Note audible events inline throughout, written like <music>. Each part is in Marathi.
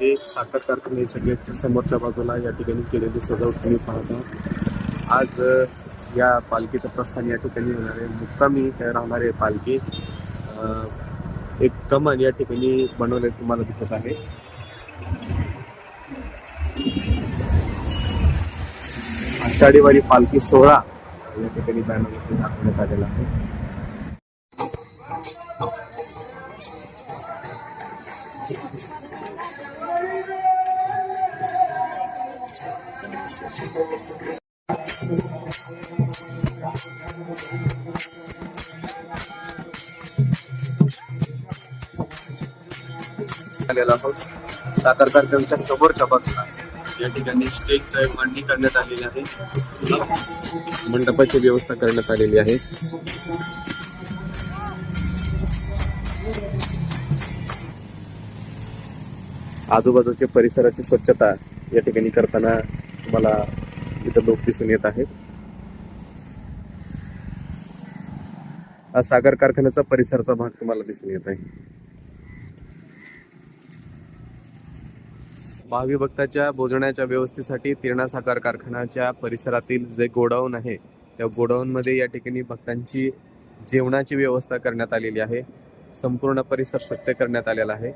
हे साखर कारखान्याच्या गेटच्या समोरच्या बाजूला या ठिकाणी केलेली सजावट तुम्ही पाहता. आज या पालखीचं प्रस्थान या ठिकाणी होणार आहे. मुक्कामी राहणार आहे पालखी एक कमान या ठिकाणी बनवले तुम्हाला दिसत आहे. आषाढीवारी पालखी सोहळा या ठिकाणी बॅनरवरती दाखवण्यात आलेला आहे. आलेला आहोत. साखर कार्यक्रमच्या समोरच्या बाजूला. या ठिकाणी स्टेजचं मांडणी करण्यात आलेली आहे. मंडपाची व्यवस्था करण्यात आलेली आहे. आजूबाजूच्या परिसराची स्वच्छता या ठिकाणी करताना तुम्हाला इथं लोक दिसून येत आहेत. हा सागर कारखान्याचा परिसरचा भाग तुम्हाला दिसून येत आहे. भावी भक्ताच्या भोजनाच्या व्यवस्थेसाठी तिरणा साखर कारखान्याच्या परिसरातील जे गोडाऊन आहे त्या गोडाऊनमध्ये या ठिकाणी भक्तांची जेवणाची व्यवस्था करण्यात आलेली आहे. संपूर्ण परिसर स्वच्छ करण्यात आलेला आहे.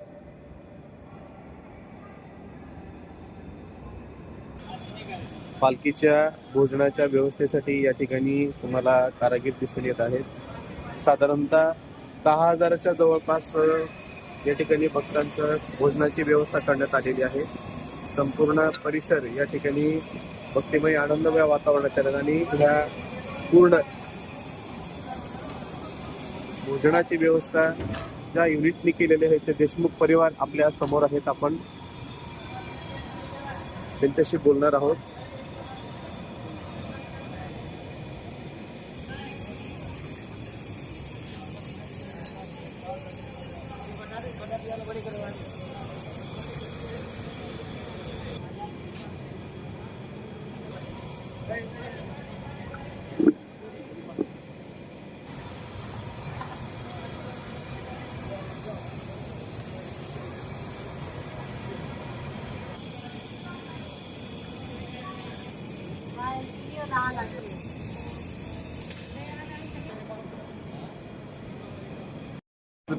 पालखीच्या भोजनाच्या व्यवस्थेसाठी या ठिकाणी तुम्हाला कारागीर दिसून येत आहेत. साधारणतः दहा हजाराच्या जवळपास या ठिकाणी भक्तांचं भोजनाची व्यवस्था करण्यात आलेली आहे. संपूर्ण परिसर या ठिकाणी भक्तिमय आनंदमय वातावरणाच्या ठिकाणी ह्या पूर्ण भोजनाची व्यवस्था ज्या युनिटनी केलेली आहे ते देशमुख परिवार आपल्यासमोर आहेत आपण. त्यांच्याशी बोलणार आहोत.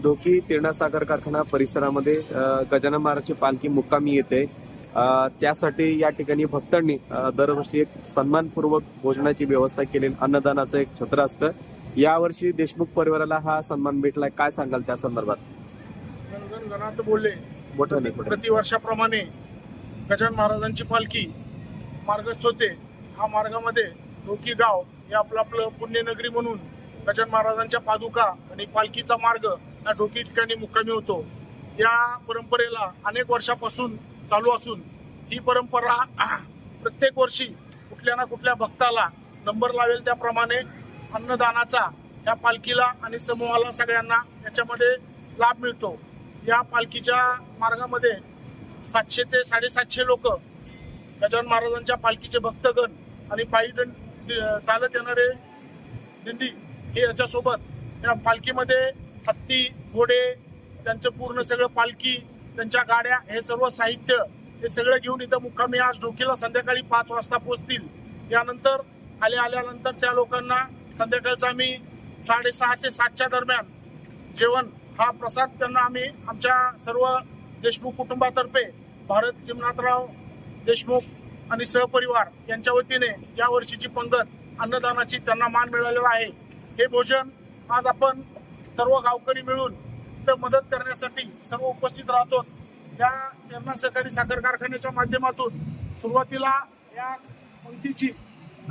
धोकी तिरणा साखर कारखाना परिसरामध्ये गजानन महाराजची पालखी मुक्कामी येते. त्यासाठी या ठिकाणी भक्तांनी दरवर्षी एक सन्मानपूर्वक भोजनाची व्यवस्था केलेली अन्नदानाचं एक छत्र असतं. यावर्षी देशमुख परिवाराला हा सन्मान भेटलाय. काय सांगाल त्या संदर्भात? बोलले. प्रतिवर्षाप्रमाणे गजानन महाराजांची पालखी मार्गस्थ होते. हा मार्गामध्ये डोकी गाव हे आपलं आपलं पुण्यनगरी म्हणून गजानन महाराजांच्या पादुका आणि पालखीचा मार्ग हा डोकी ठिकाणी मुक्कामी होतो. या परंपरेला अनेक वर्षापासून चालू असून ही परंपरा <clears throat> प्रत्येक वर्षी कुठल्या ना कुठल्या भक्ताला नंबर लावेल त्याप्रमाणे अन्नदानाचा या पालखीला आणि समूहाला सगळ्यांना याच्यामध्ये लाभ मिळतो. या पालखीच्या मार्गामध्ये सातशे ते साडेसातशे लोक गजानन महाराजांच्या पालखीचे भक्तगण आणि पायी चालत येणारे दिंडी हे याच्यासोबत या पालखीमध्ये हत्ती घोडे त्यांचं पूर्ण सगळं पालखी त्यांच्या गाड्या हे सर्व साहित्य हे सगळं घेऊन इथं मुक्कामी आज डोकीला संध्याकाळी पाच वाजता पोहोचतील. यानंतर आले आल्यानंतर त्या लोकांना संध्याकाळचं आम्ही साडेसहा ते सातच्या दरम्यान जेवण हा प्रसाद त्यांना आम्ही आमच्या सर्व देशमुख कुटुंबातर्फे भारत हिमनाथराव देशमुख आणि सहपरिवार यांच्या वतीने या वर्षीची पंगत अन्नदानाची त्यांना मान मिळालेला आहे. हे भोजन आज आपण सर्व गावकरी मिळून ते मदत करण्यासाठी सर्व उपस्थित राहतो. या त्यांना सहकारी साखर कारखान्याच्या माध्यमातून सुरुवातीला या पंक्तीची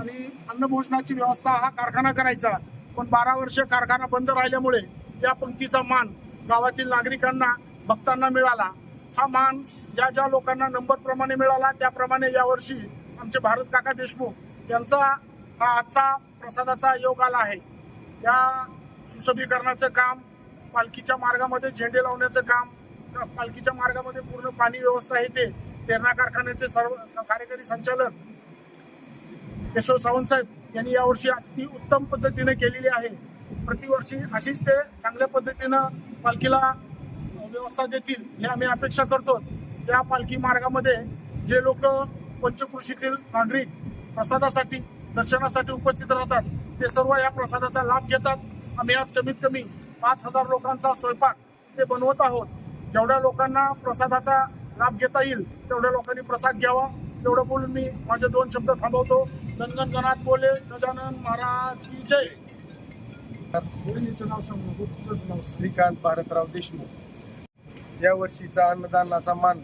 आणि अन्नभोजनाची व्यवस्था हा कारखाना करायचा. पण बारा वर्ष कारखाना बंद राहिल्यामुळे या पंक्तीचा मान गावातील नागरिकांना भक्तांना मिळाला. हा मान ज्या ज्या लोकांना नंबर प्रमाणे मिळाला त्याप्रमाणे यावर्षी आमचे भारत काका देशमुख यांचा हा आजचा प्रसादाचा योग आला आहे. या सुशोभीकरणाचं काम पालखीच्या मार्गामध्ये झेंडे लावण्याचं काम पालखीच्या मार्गामध्ये पूर्ण पाणी व्यवस्था येते तेरणा कारखान्याचे सर्व कार्यकारी संचालक यशव सावंतसाहेब यांनी यावर्षी अति उत्तम पद्धतीने केलेली आहे. प्रतिवर्षी अशीच ते चांगल्या पद्धतीनं पालखीला व्यवस्था देतील हे आम्ही अपेक्षा करतो. त्या पालखी मार्गामध्ये जे लोक पंचकृषीतील नागरिक प्रसादासाठी दर्शनासाठी उपस्थित राहतात ते सर्व या प्रसादाचा लाभ घेतात. आम्ही आज कमीत कमी पाच हजार लोकांचा स्वयंपाक ते बनवत आहोत. जेवढ्या लोकांना प्रसादाचा लाभ घेता येईल तेवढ्या लोकांनी प्रसाद घ्यावा. तेवढं बोलून मी माझे दोन शब्द थांबवतो. गणगण बोले गजानन महाराज की जय. नाव सांगू नाव श्रीकांत भारतराव देशमुख. या वर्षीचा अन्नदानाचा मान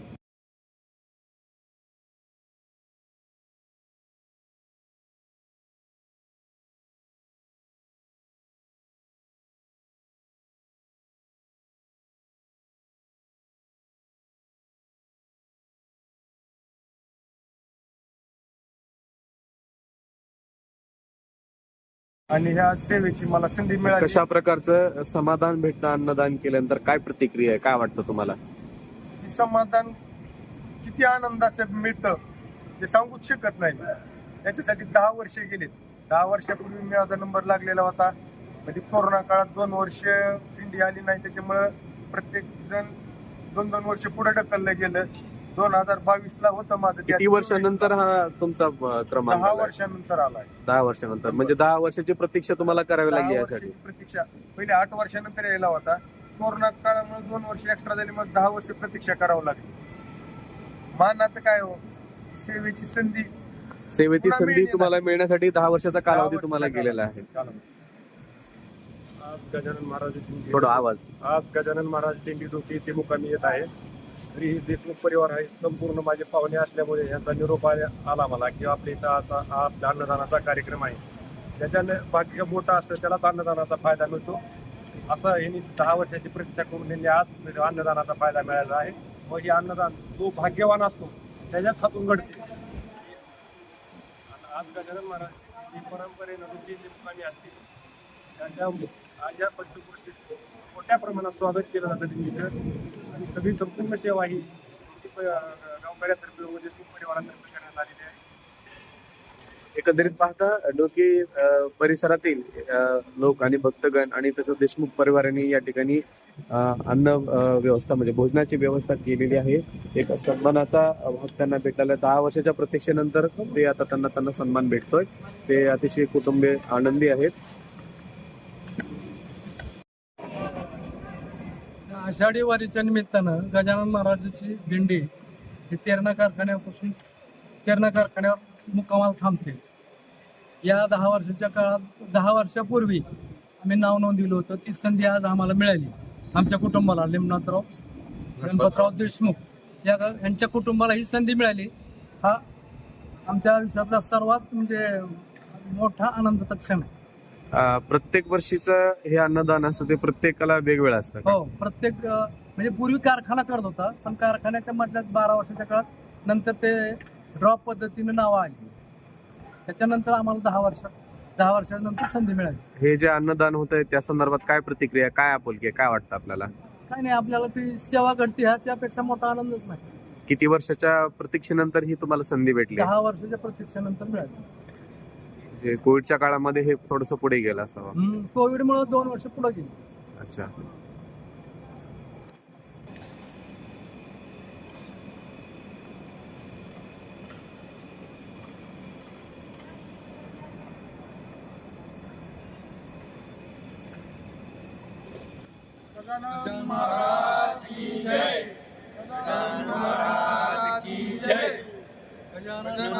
आणि ह्या सेवेची मला संधी मिळाली. कशा प्रकारचं समाधान भेटतं अन्नदान केल्यानंतर? काय प्रतिक्रिया आहे? काय वाटतं तुम्हाला? समाधान किती आनंदाचं मिळतं ते सांगूच शकत नाही. त्याच्यासाठी दहा वर्षे गेलीत. दहा वर्षापूर्वी मी माझा नंबर लागलेला होता. म्हणजे कोरोना काळात दोन वर्ष दिंडी आली नाही त्याच्यामुळं प्रत्येक जण दोन दोन वर्ष पुढे ढकललं गेलं. दोन हजार बावीस ला होतं माझं किती वर्षानंतर हा तुमचा अं, क्रमांक दहा आलाय? वर्षानंतर आलाय दहा वर्षानंतर. म्हणजे दहा वर्षाची प्रतीक्षा तुम्हाला करावी लागली दहा यासाठी. वर्षाची प्रतीक्षा. पहिले आठ वर्षानंतर यायला होता. कोरोना काळामुळे दोन वर्ष एक्स्ट्रा झाली मग दहा वर्ष प्रतीक्षा करावं लागली. मानाचं काय हो? सेवेची संधी. सेवेची पुन्हा संधी मिळेल. तुम्हाला मिळण्यासाठी दहा वर्षाचा कालावधी तुम्हाला गेलेला आहे. आज गजानन महाराज थोडा आवाज. आज गजानन महाराज दिंडी डोकी ते मुकामी येत आहे तरी हे देशमुख परिवार आहे संपूर्ण माझे पाहुणे असल्यामुळे यांचा निरोप आला मला की आपल्या इथं असा हा अन्नदानाचा कार्यक्रम आहे. त्याच्याने भाग्य मोठा असतं त्यालाच अन्नदानाचा फायदा मिळतो. असं यांनी दहा वर्षाची प्रतीक्षा करून त्यांनी आज अन्नदानाचा फायदा मिळाला आहे. मग हे अन्नदान जो भाग्यवान असतो त्याच्याच हातून घडते. आता आज गजानन महाराज ही परंपरेनं रुची मुकामी असतील त्याच्या आज या पंचकृषीत मोठ्या प्रमाणात स्वागत केलं जातं तिथं आणि सगळी संपूर्ण सेवा ही गावकऱ्यातर्फे म्हणजे व देशमुख परिवारातर्फे करण्यात आलेली आहे. एकंदरीत पाहता डोकी परिसरातील लोक आणि भक्तगण आणि तसंच देशमुख परिवारांनी या ठिकाणी अन्न व्यवस्था म्हणजे भोजनाची व्यवस्था केलेली आहे. एक सन्मानाचा भाग त्यांना भेटलेला दहा वर्षाच्या प्रतीक्षेनंतर ते आता त्यांना त्यांना सन्मान भेटतोय. ते अतिशय कुटुंबीय आनंदी आहेत. आषाढी वारीच्या निमित्तानं गजानन महाराजाची दिंडी ही तेरणा कारखान्यापासून तेरणा कारखान्यावर मुक्कामाला थांबते. या दहा वर्षाच्या काळात दहा वर्षापूर्वी आम्ही नाव नोंदविलं होतं. ती संधी आज आम्हाला मिळाली. आमच्या कुटुंबाला लिमनाथराव गणपतराव देशमुख या यांच्या कुटुंबाला ही संधी मिळाली. हा आमच्या आयुष्यातला सर्वात म्हणजे मोठा आनंदाचा क्षण आहे. प्रत्येक वर्षीचं हे अन्नदान असतं ते प्रत्येकाला वेगवेगळं असतं का? हो प्रत्येक अ, म्हणजे पूर्वी कारखाना करत होता पण कारखान्याच्या मधल्यात बारा वर्षाच्या काळात नंतर ते ड्रॉप पद्धतीने नावं आली. त्याच्यानंतर आम्हाला दहा वर्ष दहा वर्षानंतर संधी मिळाली. हे जे अन्नदान होत आहे त्या संदर्भात काय प्रतिक्रिया काय आपुलकी आहे? काय वाटतं आपल्याला? काय नाही आपल्याला ती सेवा घडते ह्याच्यापेक्षा मोठा आनंदच नाही. किती वर्षाच्या प्रतीक्षेनंतर ही तुम्हाला संधी भेटली? दहा वर्षाच्या प्रतीक्षेनंतर मिळाली. म्हणजे कोविडच्या काळामध्ये हे थोडस पुढे गेलं असावं हम्म, कोविडमुळे दोन वर्ष पुढे गेली. अच्छा. गजानन महाराज की जय. गजानन